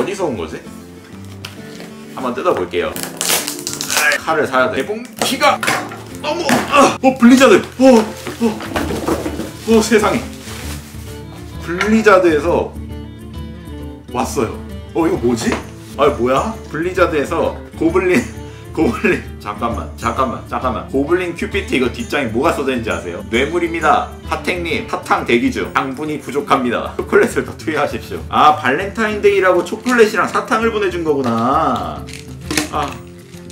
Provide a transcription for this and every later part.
어디서 온 거지? 한번 뜯어볼게요. 칼을 사야 돼. 봉키가 너무 아! 어 블리자드. 어, 어, 어 세상에. 블리자드에서 왔어요. 어 이거 뭐지? 아 뭐야? 블리자드에서 고블린 고블린 잠깐만 잠깐만 잠깐만. 고블린 큐피트 이거 뒷장에 뭐가 써져 있는지 아세요? 뇌물입니다. 하탱님 사탕 대기 중. 당분이 부족합니다. 초콜릿을 더 투여하십시오. 아 발렌타인데이라고 초콜릿이랑 사탕을 보내준 거구나. 아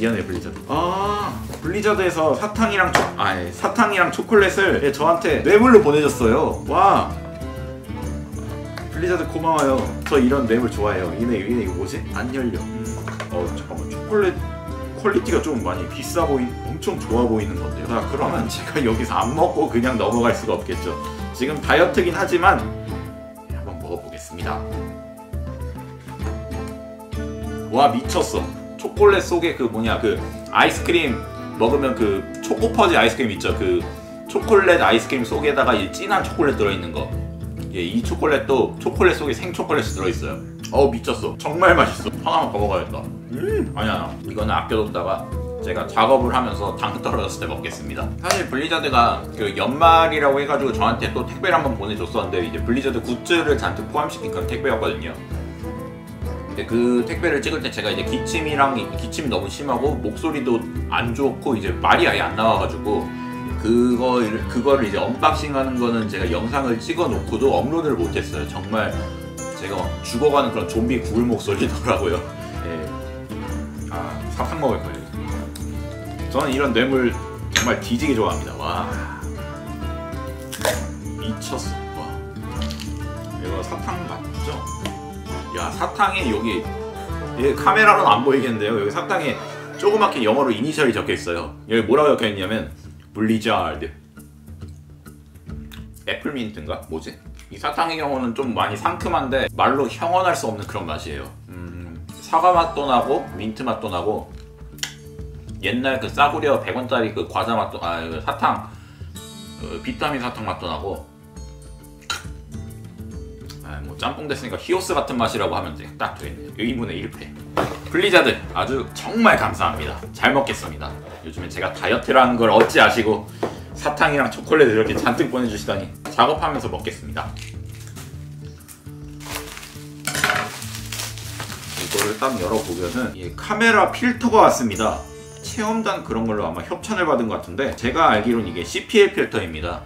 미안해 블리자드. 아 블리자드에서 사탕이랑 초, 아 예, 사탕이랑 초콜릿을 예, 저한테 뇌물로 보내줬어요. 와. 블리자드 고마워요. 저 이런 뇌물 좋아해요. 이네 이네 이거 뭐지? 안 열려. 음. 어 잠깐만. 초콜릿 퀄리티가 좀 많이 비싸 보인 엄청 좋아 보이는 건데요. 자 그러면 제가 여기서 안 먹고 그냥 넘어갈 수가 없겠죠. 지금 다이어트긴 하지만 예, 한번 먹어보겠습니다. 와 미쳤어. 초콜릿 속에 그 뭐냐 그 아이스크림 먹으면 그 초코퍼지 아이스크림 있죠? 그 초콜릿 아이스크림 속에다가 이 진한 초콜릿 들어있는 거. 예, 이 초콜릿도 초콜릿 속에 생초콜릿이 들어있어요 어우 미쳤어. 정말 맛있어. 하나만 더 먹어야겠다. 음. 아니야 이거는 아껴뒀다가 제가 작업을 하면서 당 떨어졌을 때 먹겠습니다. 사실 블리자드가 그 연말이라고 해가지고 저한테 또 택배를 한번 보내줬었는데 이제 블리자드 굿즈를 잔뜩 포함시킨 그런 택배였거든요. 근데 그 택배를 찍을 때 제가 이제 기침이랑 기침이 너무 심하고 목소리도 안 좋고 이제 말이 아예 안 나와가지고 그거 그거를 이제 언박싱하는 거는 제가 영상을 찍어놓고도 업로드를 못했어요. 정말 제가 막 죽어가는 그런 좀비 구울 목소리더라고요. 예. 아 사탕 먹을 거예요. 저는 이런 뇌물 정말 뒤지게 좋아합니다. 와 미쳤어. 와 이거 사탕 맞죠? 야 사탕에 여기 예, 카메라로는 안 보이겠는데요. 여기 사탕에 조그맣게 영어로 이니셜이 적혀 있어요. 여기 뭐라고 적혀 있냐면 블리자드 애플민트인가? 뭐지? 이 사탕의 경우는 좀 많이 상큼한데 말로 형언할 수 없는 그런 맛이에요. 음, 사과 맛도 나고 민트 맛도 나고 옛날 그 싸구려 100원짜리 그 과자 맛도 아그 사탕 그 비타민 사탕 맛도 나고. 아, 뭐 짬뽕 됐으니까 히오스 같은 맛이라고 하면 딱 되겠네요. 의문의 1패. 블리자드 아주 정말 감사합니다. 잘 먹겠습니다. 요즘에 제가 다이어트를 하는 걸 어찌 아시고 사탕이랑 초콜릿을 이렇게 잔뜩 보내주시다니 작업하면서 먹겠습니다. 이거를 딱 열어보면은 이 카메라 필터가 왔습니다. 체험단 그런 걸로 아마 협찬을 받은 것 같은데 제가 알기로는 이게 CPL 필터입니다.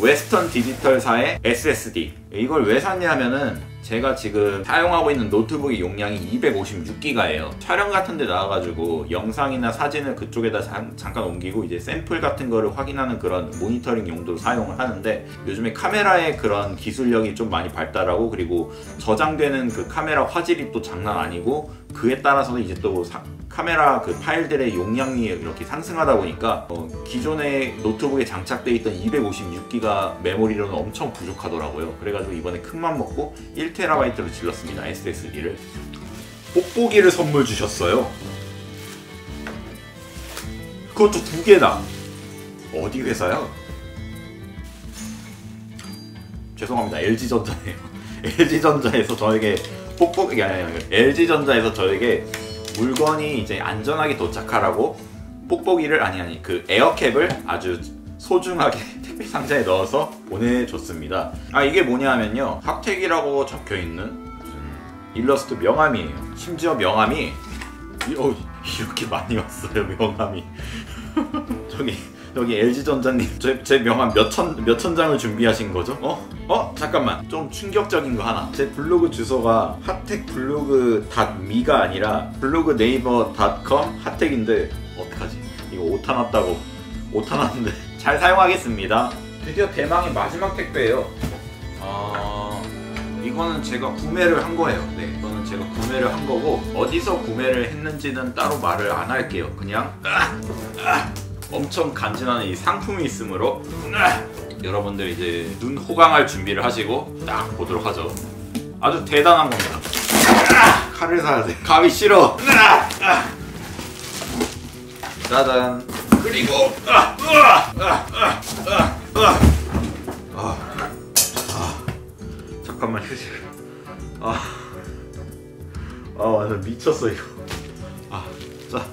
웨스턴 디지털사의 SSD 이걸 왜 샀냐면은 제가 지금 사용하고 있는 노트북의 용량이 256기가예요. 촬영 같은 데 나와가지고 영상이나 사진을 그쪽에다 잠, 잠깐 옮기고 이제 샘플 같은 거를 확인하는 그런 모니터링 용도로 사용을 하는데 요즘에 카메라의 그런 기술력이 좀 많이 발달하고 그리고 저장되는 그 카메라 화질이 또 장난 아니고 그에 따라서 이제 또 사, 카메라 그 파일들의 용량이 이렇게 상승하다 보니까 어, 기존의 노트북에 장착되어 있던 256기가 메모리로는 엄청 부족하더라고요. 그래가지고 이번에 큰맘 먹고 1TB로 질렀습니다 SSD를. 뽁뽁이를 선물 주셨어요? 그것도 두 개다 어디 회사야? 죄송합니다 LG전자예요. LG전자에서 저에게 뽁뽁이 아니 아니 LG전자에서 저에게 물건이 이제 안전하게 도착하라고 뽁뽁이를 아니 아니 그 에어캡을 아주 소중하게 택배 상자에 넣어서 보내줬습니다. 아 이게 뭐냐면요 학택이라고 적혀 있는 일러스트 명함이에요. 심지어 명함이 어, 이렇게 많이 왔어요 명함이. 저기 여기 LG전자님 제, 제 명함 몇천 몇천 장을 준비하신 거죠? 어? 어? 잠깐만 좀 충격적인 거 하나 제 블로그 주소가 핫텍 블로그 닷미가 아니라 블로그 네이버 닷컴 핫텍인데 어떡하지? 이거 오타 났다고 오타 났는데 잘 사용하겠습니다 드디어 대망의 마지막 택배예요 아... 이거는 제가 구매를 한 거예요 네 이거는 제가 구매를 한 거고 어디서 구매를 했는지는 따로 말을 안 할게요 그냥 아! 아! 엄청 간지나는 이 상품이 있으므로 여러분들 이제 눈 호강할 준비를 하시고 딱 보도록 하죠. 아주 대단한 겁니다. 칼을 사야 돼. 감이 싫어. 짜잔. 그리고 아, 아, 아, 잠깐만 휴식. 아, 아 완전 미쳤어 이거. 아, 자,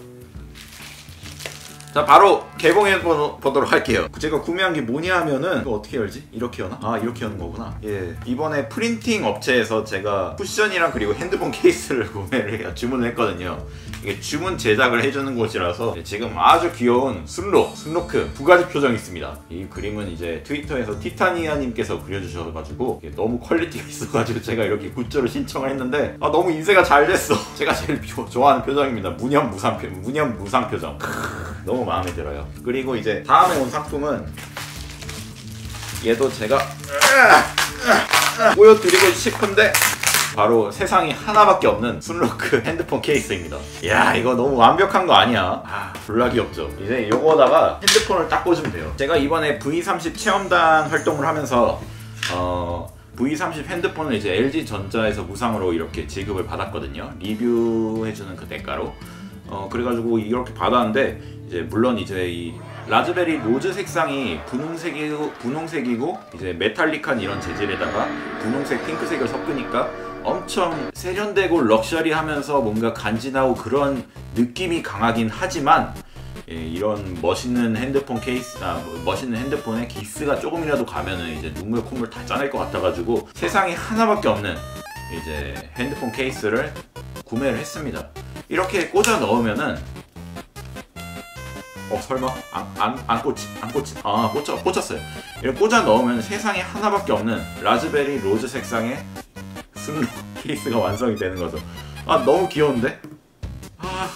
자 바로 개봉해 보, 보도록 할게요. 제가 구매한 게 뭐냐 하면은 이거 어떻게 열지? 이렇게 여나? 아 이렇게 여는 거구나. 예, 이번에 프린팅 업체에서 제가 쿠션이랑 그리고 핸드폰 케이스를 구매를 해요. 주문을 했거든요. 이게 주문 제작을 해주는 곳이라서 지금 아주 귀여운 순록, 순로크 두 가지 표정이 있습니다. 이 그림은 이제 트위터에서 티타니아님께서 그려주셔가지고 너무 퀄리티가 있어가지고 제가 이렇게 굿즈로 신청을 했는데 아 너무 인쇄가 잘 됐어. 제가 제일 표- 좋아하는 표정입니다. 무념무상 표, 무념무상 표정. 너무 마음에 들어요. 그리고 이제 다음에 온 상품은 얘도 제가 보여드리고 싶은데 바로 세상에 하나밖에 없는 순로크 핸드폰 케이스입니다. 이야 이거 너무 완벽한 거 아니야? 아 졸라 귀엽죠. 이제 요거다가 핸드폰을 딱 꽂으면 돼요. 제가 이번에 V30 체험단 활동을 하면서 어 V30 핸드폰을 이제 LG 전자에서 무상으로 이렇게 지급을 받았거든요. 리뷰해주는 그 대가로. 어 그래가지고 이렇게 받았는데 이제 물론 이제 이 라즈베리 로즈 색상이 분홍색이고 분홍색이고 이제 메탈릭한 이런 재질에다가 분홍색 핑크색을 섞으니까 엄청 세련되고 럭셔리하면서 뭔가 간지나고 그런 느낌이 강하긴 하지만 예, 이런 멋있는 핸드폰 케이스, 아, 뭐, 멋있는 핸드폰에 기스가 조금이라도 가면은 이제 눈물 콧물 다 짜낼 것 같아가지고 세상에 하나밖에 없는 이제 핸드폰 케이스를 구매를 했습니다. 이렇게 꽂아 넣으면은 어 설마 안 안 안 꽂지 안 꽂지 아 꽂아 꽂았어요. 이렇게 꽂아 넣으면 세상에 하나밖에 없는 라즈베리 로즈 색상의 슬로 케이스가 완성이 되는 거죠. 아 너무 귀여운데? 아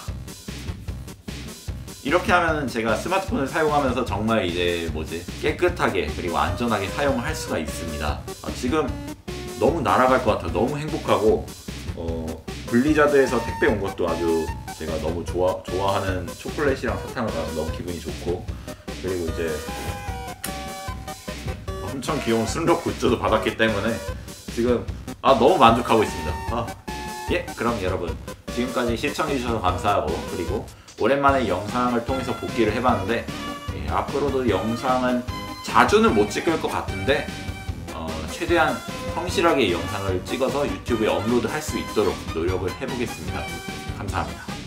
이렇게 하면은 제가 스마트폰을 사용하면서 정말 이제 뭐지 깨끗하게 그리고 안전하게 사용을 할 수가 있습니다. 아, 지금 너무 날아갈 것 같아. 너무 행복하고 어, 블리자드에서 택배 온 것도 아주 제가 너무 좋아 좋아하는 초콜릿이랑 사탕을 너무 기분이 좋고 그리고 이제 엄청 귀여운 순록 굿즈도 받았기 때문에 지금 아 너무 만족하고 있습니다. 아, 예, 그럼 여러분 지금까지 시청해주셔서 감사하고 그리고 오랜만에 영상을 통해서 복귀를 해봤는데 예, 앞으로도 영상은 자주는 못 찍을 것 같은데 어, 최대한 성실하게 영상을 찍어서 유튜브에 업로드할 수 있도록 노력을 해보겠습니다. 감사합니다.